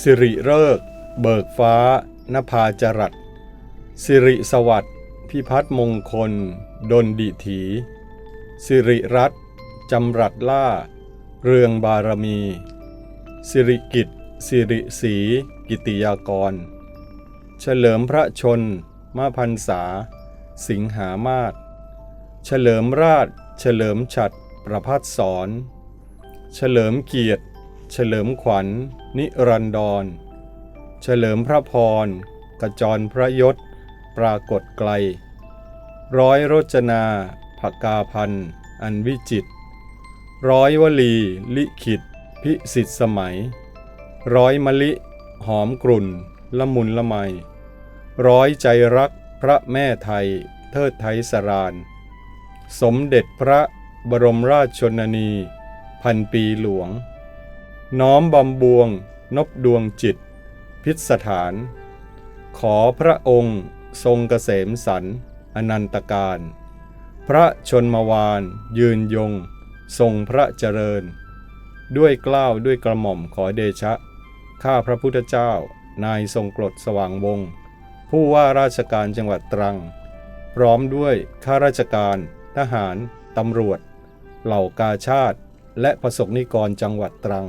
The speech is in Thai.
สิริเริก เบิกฟ้านภาจรัสสิริสวัสดิ์พิพัฒนมงคล ดนดิถีสิริรัตจำรัดล่า เรืองบารมีสิริกิตสิริศรีกิติยากร เฉลิมพระชนมาพันษา สิงหามาศเฉลิมราช เฉลิมฉัดประพัดสอน เฉลิมเกียรติ เฉลิมขวัญ นิรันดร เฉลิมพระพรกระจรพระยศ ปรากฏไกล ร้อยรจนาภกาพันอันวิจิตรร้อยวลี ลิขิต พิสิทธิสมัย ร้อยมะลิ หอมกลุ่น ละมุนละไม ร้อยใจรักพระแม่ไทย เทิดไทยสราน สมเด็จพระบรมราชชนนี พันปีหลวง น้อมบำบวง นบดวงจิต พิสถาน ขอพระองค์ทรงเกษมสันอนันตการ พระชนมวานยืนยง ทรงพระเจริญ ด้วยเกล้าวด้วยกระหม่อมขอเดชะ ข้าพระพุทธเจ้า นายทรงกรดสว่างวงศ์ผู้ว่าราชการจังหวัดตรัง พร้อมด้วยข้าราชการ ทหาร ตำรวจ เหล่ากาชาติ และประสบนิกรจังหวัดตรัง